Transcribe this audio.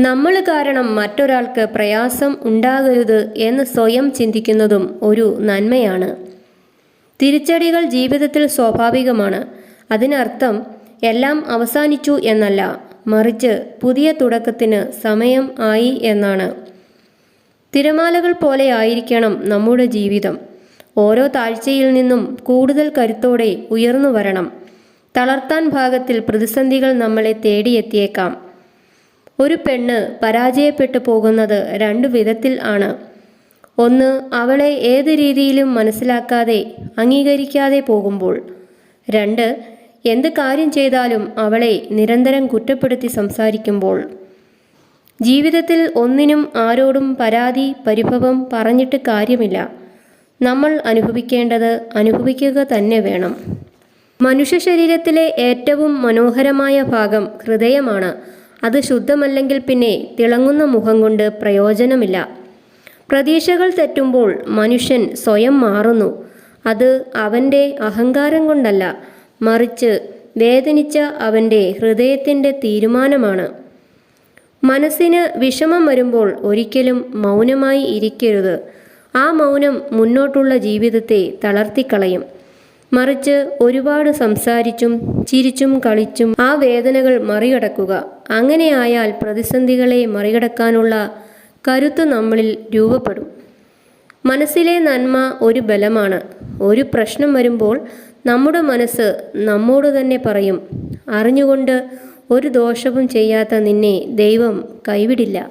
നമ്മൾ കാരണം മറ്റൊരാൾക്ക് പ്രയാസം ഉണ്ടാകരുത് എന്ന് സ്വയം ചിന്തിക്കുന്നതും ഒരു നന്മയാണ്. തിരിച്ചടികൾ ജീവിതത്തിൽ സ്വാഭാവികമാണ്. അതിനർത്ഥം എല്ലാം അവസാനിച്ചു എന്നല്ല മറിച്ച് പുതിയ തുടക്കത്തിന് സമയം ആയി എന്നാണ്. തിരമാലകൾ പോലെ ആയിരിക്കണം നമ്മുടെ ജീവിതം. ഓരോ താഴ്ചയിൽ നിന്നും കൂടുതൽ കരുത്തോടെ ഉയർന്നു വരണം. തളർത്താൻ ഭാഗത്തിൽ പ്രതിസന്ധികൾ നമ്മളെ തേടിയെത്തിയേക്കാം. ഒരു പെണ്ണ് പരാജയപ്പെട്ടു പോകുന്നത് രണ്ടു വിധത്തിൽ ആണ്. ഒന്ന് അവളെ ഏത് രീതിയിലും മനസ്സിലാക്കാതെ അംഗീകരിക്കാതെ പോകുമ്പോൾ. രണ്ട് എന്ത് കാര്യം ചെയ്താലും അവളെ നിരന്തരം കുറ്റപ്പെടുത്തി സംസാരിക്കുമ്പോൾ. ജീവിതത്തിൽ ഒന്നിനും ആരോടും പരാതി പരിഭവം പറഞ്ഞിട്ട് കാര്യമില്ല. നമ്മൾ അനുഭവിക്കേണ്ടത് അനുഭവിക്കുക തന്നെ വേണം. മനുഷ്യ ശരീരത്തിലെ ഏറ്റവും മനോഹരമായ ഭാഗം ഹൃദയമാണ്. അത് ശുദ്ധമല്ലെങ്കിൽ പിന്നെ തിളങ്ങുന്ന മുഖം കൊണ്ട് പ്രയോജനമില്ല. പ്രതീക്ഷകൾ തെറ്റുമ്പോൾ മനുഷ്യൻ സ്വയം മാറുന്നു. അത് അവന്റെ അഹങ്കാരം കൊണ്ടല്ല മറിച്ച് വേദനിച്ച അവന്റെ ഹൃദയത്തിന്റെ തീരുമാനമാണ്. മനസ്സിന് വിഷമം വരുമ്പോൾ ഒരിക്കലും മൗനമായി ഇരിക്കരുത്. ആ മൗനം മുന്നോട്ടുള്ള ജീവിതത്തെ തളർത്തിക്കളയും. മറിച്ച് ഒരുപാട് സംസാരിച്ചും ചിരിച്ചും കളിച്ചും ആ വേദനകൾ മറികടക്കുക. അങ്ങനെയായാൽ പ്രതിസന്ധികളെ മറികടക്കാനുള്ള കരുത്ത് നമ്മളിൽ രൂപപ്പെടും. മനസ്സിലെ നന്മ ഒരു ബലമാണ്. ഒരു പ്രശ്നം വരുമ്പോൾ നമ്മുടെ മനസ്സ് നമ്മോട് തന്നെ പറയും അറിഞ്ഞുകൊണ്ട് ഒരു ദോഷവും ചെയ്യാത്ത നിന്നെ ദൈവം കൈവിടില്ല.